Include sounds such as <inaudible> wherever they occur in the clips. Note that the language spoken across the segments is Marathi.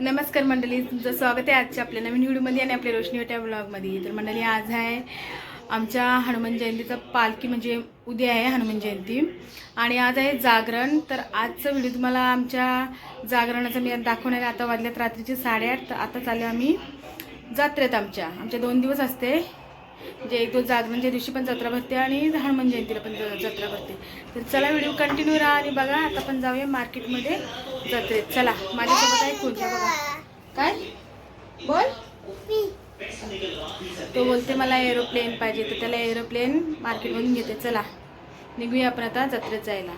नमस्कार मंडळी तुमचं स्वागत आहे आजच्या आपल्या नवीन व्हिडिओमध्ये आणि आपल्या रोशनी वाट्या ब्लॉगमध्ये तर मंडळी आज आहे आमच्या हनुमान जयंतीचा पालखी म्हणजे उद्या आहे हनुमान जयंती. आणि आज आहे जागरण. तर आजचा व्हिडिओ तुम्हाला आमच्या जागरणाचा मी दाखवणार आहे. आता वाजल्यात रात्रीचे साडेआठ तर आता चालू आम्ही जात्रेत आमच्या. आमच्या दोन दिवस असते. म्हणजे एक दिवस जागरणच्या म्हणजे दिवशी पण जत्रा भरते आणि हनुमान जयंतीला पण ज- जत्रा भरते. तर चला व्हिडिओ कंटिन्यू राहा आणि बघा आता पण जाऊया मार्केटमध्ये जत्रेत. चला माझ्यासोबत आहे खुर्च्या बघा. काय? बोल. तो बोलते मला एरोप्लेन पाहिजे. तर त्याला एरोप्लेन मार्केटमधून घेते. चला निघूया आपण आता जत्रेत जायला.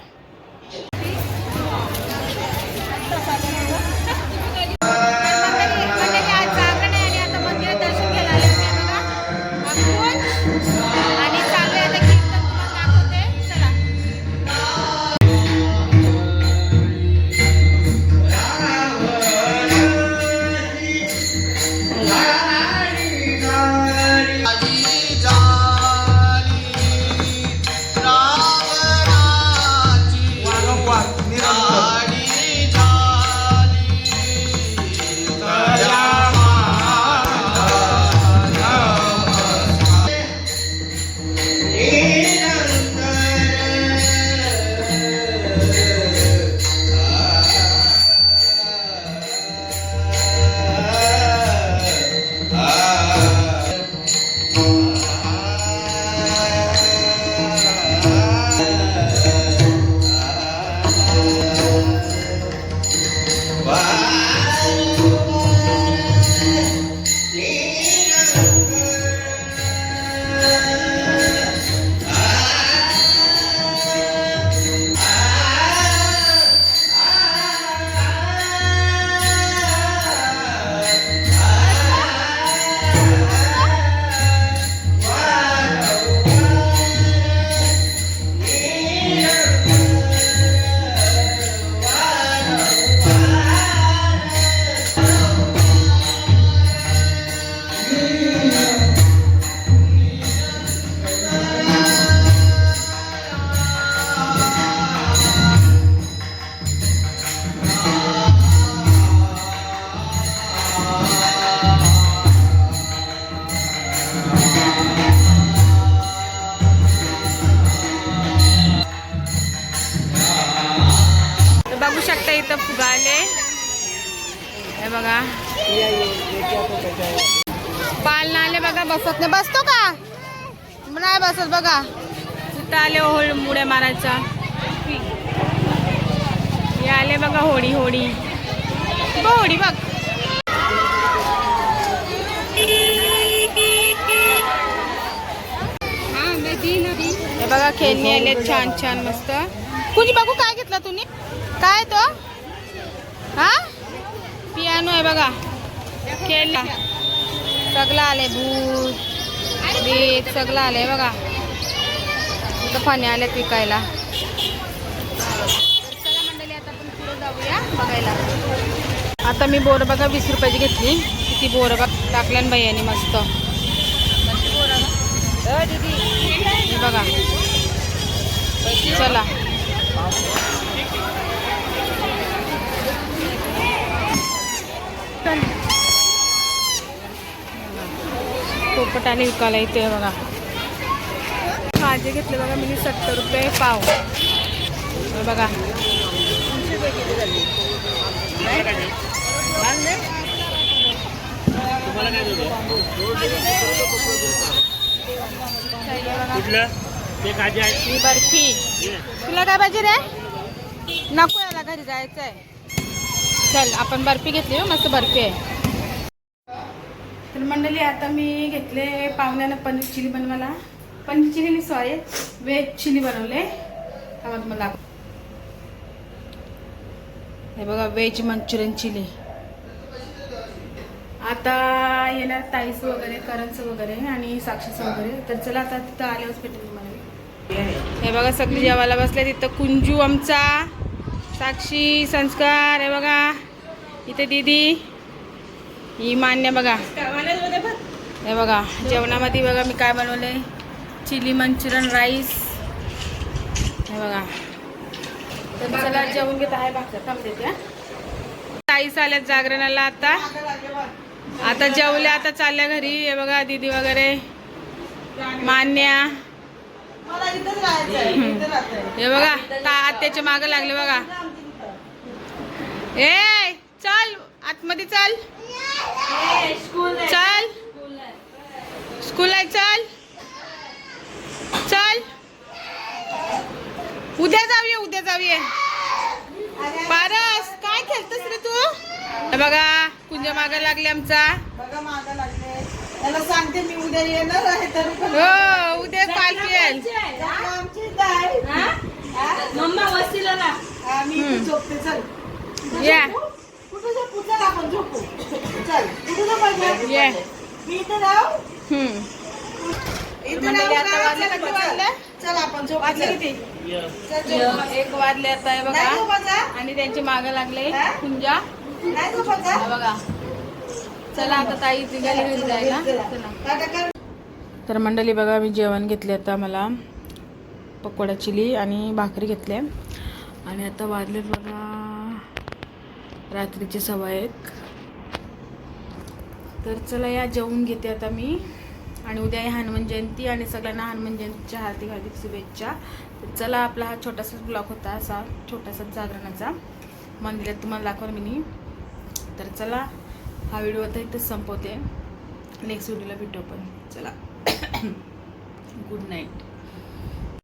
शकता इथं फुगाले. हे बघा. पाल आले बघा बसत नाही. बसतो का? नाही बसत बघा. तिथं आले होळ मुड्या मारायचा. हे आले बघा होडी होडी. बघ होडी बघ. हे बघा खेळणी आले छान छान मस्त. कुणी बघू काय घेतला तुम्ही? काय तो? हा? पियानो आहे बघा. खेळला सगळं आले भूत बीत सगळं आले बघा. इथं पाणी आल्यात विकायला. चला मंडळी आता आपण पुढे जाऊया बघायला. आता मी बोर बघा वीस रुपयाची घेतली. किती बोर बघ टाकल्या ना बाईयांनी मस्त बघा. चला. आणि विकायला इथे बघा. भाजी घेतले बघा मी सत्तर रुपये पाव. हे बघा. ही बर्फ़ी. तुला काय पाहिजे रे? नको याला घरी जायचं चल आपण बर्फ़ी घेतली मस्त बर्फ़ी आहे. तर मंडळी आता मी घेतले पाहुण्यानं पनीर चिली बनवायला. Paneer chilli sorry veg chilli बनवले. हा मला. हे बघा व्हेज मंचुरियन चिली. आता येणार ताईस वगैरे करंच वगैरे आणि साक्षीचं वगैरे. तर चला आता तिथं आले हॉस्पिटल हे बघा सगळी जेवायला बसले. तिथं कुंजू आमचा. साक्षी संस्कार हे बघा. इथे दीदी. ही मान्य बघा. हे बघा जेवणामध्ये बघा मी काय बनवले चिली मंचुरियन राईस. हे बघा. तर चला जेवण घेत आहे भाकर थांबते त्या ताईस आल्यात जागरणाला आता. आता जेवल्या आता चालल्या घरी. हे बघा दीदी वगैरे. मान्या. हे बघा ता आत्याच्या माग लागले बघा. ए चल आतमध्ये चल. चल. स्कूल आहे चल. चल. उद्या जाऊया उद्या जाऊया. पारस काय खेळतस रे तू? हे बघा कुंजा माग लागले आमचा. बघा मागं लागले. त्याला सांगते मी उद्या येणार आहे तरी हो उद्या पालखी येईल जागा आमची इथं आहे. हा, मी इथं झोपते चल. या. झोपू? कुठं झोपू चल आपण झोपू चल कुठं झोपायचं ये मी इथं राहू हम्म इथं मंडळी, राहू आता का? वाजले चल, किती चल. वाजले? चल आपण झोपू वाजले चल. किती चल, झोपू. एक वाजले आता हे नाही बघा झोपायचं? आणि त्यांची माग लागले हा? कुंजा नाही झोपायचं? हा बघा चला आता ताई निघाली घरी जायला चला टाटा कर. तर मंडळी बघा मी जेवण घेतले आता मला पकोडा चिली आणि भाकरी घेतल्या आणि आता वाजलेत बघा रात्रीचे सव्वा एक तर चला या जेवून घेते आता मी. आणि उद्या आहे हनुमान जयंती आणि सगळ्यांना हनुमान जयंतीच्या हार्दिक हार्दिक शुभेच्छा. तर चला आपला हा छोटासाच ब्लॉग होता असा छोटासा जागरणाचा. मंदिरात तुम्हाला दाखवा मी तर चला हा व्हिडिओ आता इथंच संपवते. नेक्स्ट व्हिडिओला भेटू आपण. चला. <coughs> Good night